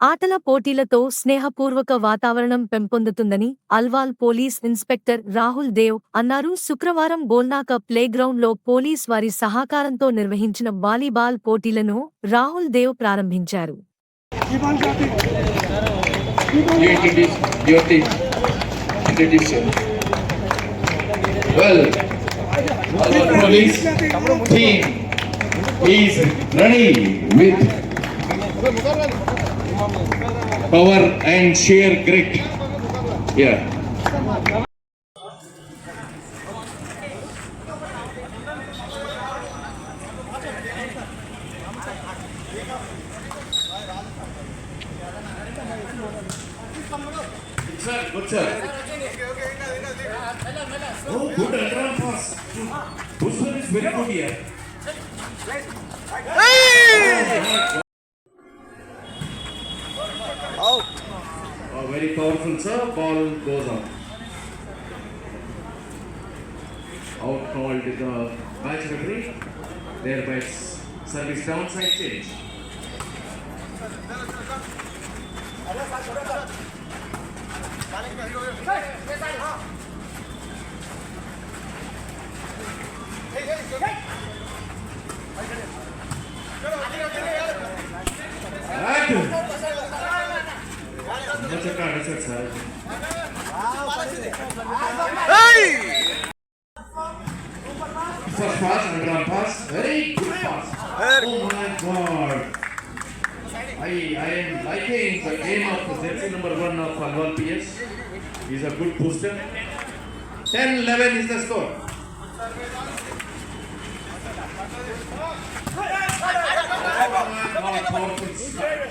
ఆటల పోటీలతో స్నేహపూర్వక వాతావరణం పెంపొందుతుందని అల్వాల్ పోలీస్ ఇన్స్పెక్టర్ రాహుల్ దేవ్ అన్నారు శుక్రవారం బోల్నాక ప్లేగ్రౌండ్లో పోలీస్ వారి సహకారంతో నిర్వహించిన వాలీబాల్ పోటీలను రాహుల్ దేవ్ ప్రారంభించారు team. Is ready with power and sheer grit. Yeah. Sir, good sir. Oh, good underarm pass. Bhushan is very good here. Oh, very powerful, sir. Ball goes out. Out called the match referee. Thereby service downside change. Back. That's a card, that's a. First pass, very good pass. Oh my god. I, I am liking the game of jersey number one of Alwan PS. He's a good booster. 10-11 is the score. Oh, powerful strike.